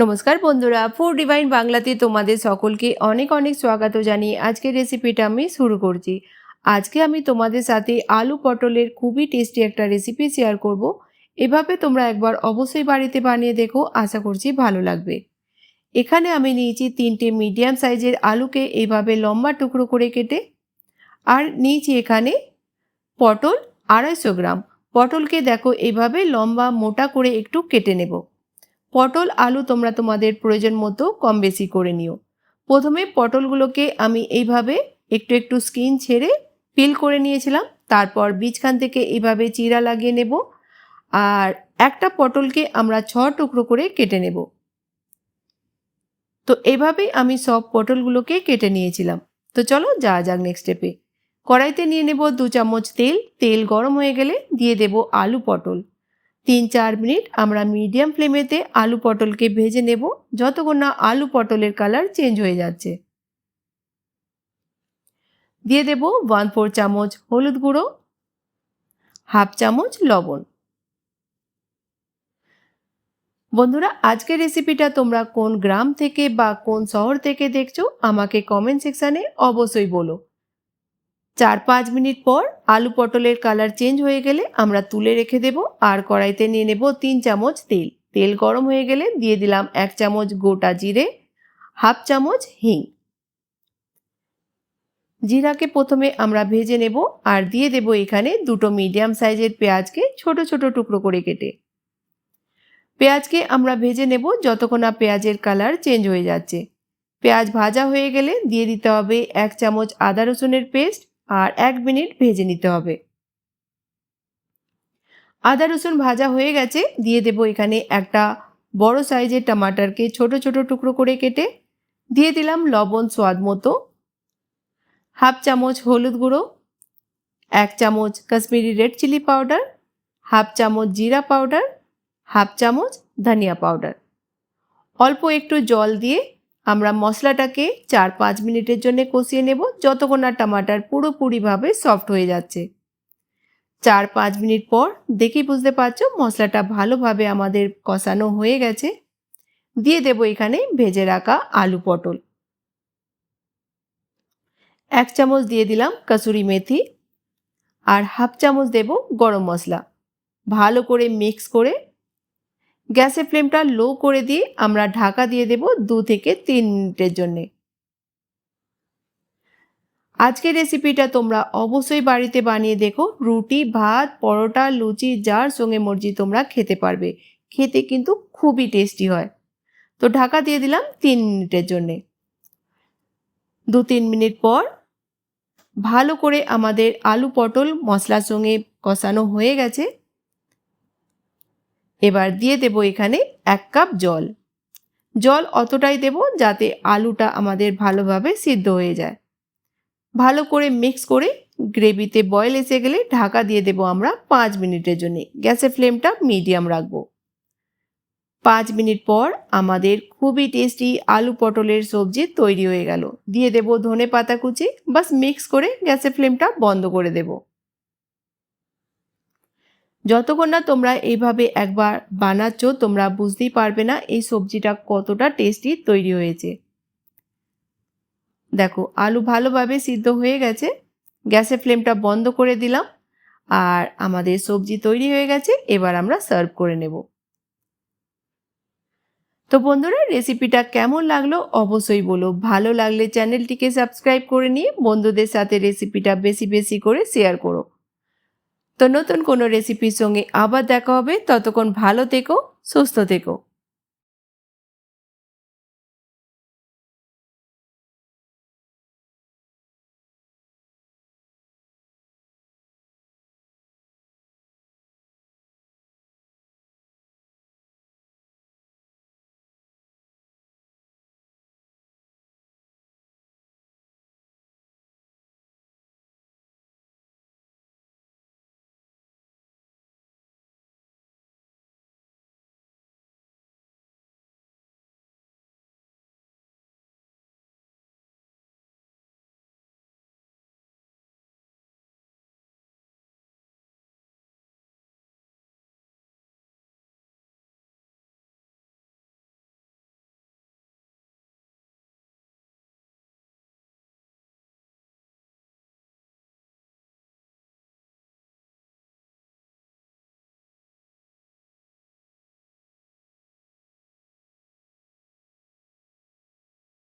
নমস্কার বন্ধুরা food divine বাংলাতে তোমাদের সকলকে অনেক অনেক স্বাগত জানিয়ে আজকের রেসিপিটা আমি শুরু করছি। আজকে আমি তোমাদের সাথে আলু পটলের খুবই টেস্টি একটা রেসিপি শেয়ার করব। এভাবে তোমরা একবার অবশ্যই বাড়িতে বানিয়ে দেখো, আশা করছি ভালো লাগবে। এখানে আমি নিয়েছি তিনটে মিডিয়াম সাইজের আলুকে এইভাবে লম্বা টুকরো করে কেটে, আর নিয়েছি এখানে পটল আড়াইশো গ্রাম। পটলকে দেখো এভাবে লম্বা মোটা করে একটু কেটে নেব। পটল, আলু তোমরা তোমাদের প্রয়োজন মতো কম বেশি করে নিও। প্রথমে পটলগুলোকে আমি এইভাবে একটু একটু স্কিন ছেড়ে পিল করে নিয়েছিলাম, তারপর বীজখান থেকে এইভাবে চিরা লাগিয়ে নেব, আর একটা পটলকে আমরা ছ টুকরো করে কেটে নেব। তো এভাবেই আমি সব পটলগুলোকে কেটে নিয়েছিলাম। তো চলো যা যাক নেক্সট স্টেপে কড়াইতে নিয়ে নেব দু চামচ তেল তেল গরম হয়ে গেলে দিয়ে দেব আলু পটল। তিন চার মিনিট আমরা মিডিয়াম ফ্লেমেতে আলু পটলকে ভেজে নেব, যতক্ষণ না আলু পটলের কালার চেঞ্জ হয়ে যাচ্ছে। দিয়ে দেব ওয়ান ফোর চামচ হলুদ গুঁড়ো, হাফ চামচ লবণ। বন্ধুরা, আজকের রেসিপিটা তোমরা কোন গ্রাম থেকে বা কোন শহর থেকে দেখছ, আমাকে কমেন্ট সেকশানে অবশ্যই বলো। চার পাঁচ মিনিট পর আলু পটলের কালার চেঞ্জ হয়ে গেলে আমরা তুলে রেখে দেব আর কড়াইতে নিয়ে নেব তিন চামচ তেল। তেল গরম হয়ে গেলে দিয়ে দিলাম এক চামচ গোটা জিরে, হাফ চামচ হিং। জিরাকে প্রথমে আমরা ভেজে নেব আর দিয়ে দেব এখানে দুটো মিডিয়াম সাইজের পেঁয়াজকে ছোট ছোট টুকরো করে কেটে। পেঁয়াজকে আমরা ভেজে নেব যতক্ষণ না পেঁয়াজের কালার চেঞ্জ হয়ে যাচ্ছে। পেঁয়াজ ভাজা হয়ে গেলে দিয়ে দিতে হবে এক চামচ আদা রসুনের পেস্ট আর এক মিনিট ভেজে নিতে হবে। আদা, রসুন ভাজা হয়ে গেছে। দিয়ে দেব এখানে একটা বড় সাইজের টমাটারকে ছোট ছোট টুকরো করে কেটে দিয়ে দিলাম লবণ স্বাদ মতো। হাফ চামচ হলুদ গুঁড়ো, এক চামচ Kashmiri red chilli powder, half চামচ জিরা পাউডার, হাফ চামচ ধনিয়া পাউডার। অল্প একটু জল দিয়ে আমরা মশলাটাকে চার পাঁচ মিনিটের জন্য কষিয়ে নেব। যতক্ষণ না টমাটার পুরোপুরিভাবে সফট হয়ে যাচ্ছে। চার পাঁচ মিনিট পর দেখেই বুঝতে পারছ মশলাটা ভালোভাবে আমাদের কষানো হয়ে গেছে। দিয়ে দেব এখানে ভেজে রাখা আলু পটল। এক চামচ দিয়ে দিলাম কসুরি মেথি আর হাফ চামচ দেব গরম মশলা। ভালো করে মিক্স করে গ্যাসের ফ্লেমটা লো করে দিয়ে আমরা ঢাকা দিয়ে দেব দু থেকে তিন মিনিটের জন্যে। আজকের রেসিপিটা তোমরা অবশ্যই বাড়িতে বানিয়ে দেখো। রুটি, ভাত, পরোটা, লুচি, যার সঙ্গে মর্জি তোমরা খেতে পারবে। খেতে কিন্তু খুবই টেস্টি হয়। তো ঢাকা দিয়ে দিলাম তিন মিনিটের জন্যে। দু তিন মিনিট পর ভালো করে আমাদের আলু পটল মশলার সঙ্গে কষানো হয়ে গেছে। এবার দিয়ে দেব এখানে এক কাপ জল। জল অতটাই দেব যাতে আলুটা আমাদের ভালোভাবে সিদ্ধ হয়ে যায়। ভালো করে মিক্স করে গ্রেভিতে বয়েল এসে গেলে ঢাকা দিয়ে দেব আমরা পাঁচ মিনিটের জন্য। গ্যাসের ফ্লেমটা মিডিয়াম রাখব। পাঁচ মিনিট পর আমাদের খুবই টেস্টি আলু পটলের সবজি তৈরি হয়ে গেল। দিয়ে দেব ধনে পাতা কুচি, বাস মিক্স করে গ্যাসের ফ্লেমটা বন্ধ করে দেবো। যতক্ষণ না তোমরা এইভাবে একবার বানাচ্ছ, তোমরা বুঝতেই পারবে না এই সবজিটা কতটা টেস্টি তৈরি হয়েছে। দেখো, আলু ভালোভাবে সিদ্ধ হয়ে গেছে। গ্যাসের ফ্লেমটা বন্ধ করে দিলাম আর আমাদের সবজি তৈরি হয়ে গেছে, এবার আমরা সার্ভ করে নেব। তো বন্ধুরা, রেসিপিটা কেমন লাগল অবশ্যই বলো। ভালো লাগলে চ্যানেলটিকে সাবস্ক্রাইব করে নিয়ে বন্ধুদের সাথে রেসিপিটা বেশি বেশি করে শেয়ার করো। তো নতুন কোনো রেসিপির সঙ্গে আবার দেখা হবে। ততক্ষণ ভালো থেকো সুস্থ থেকো।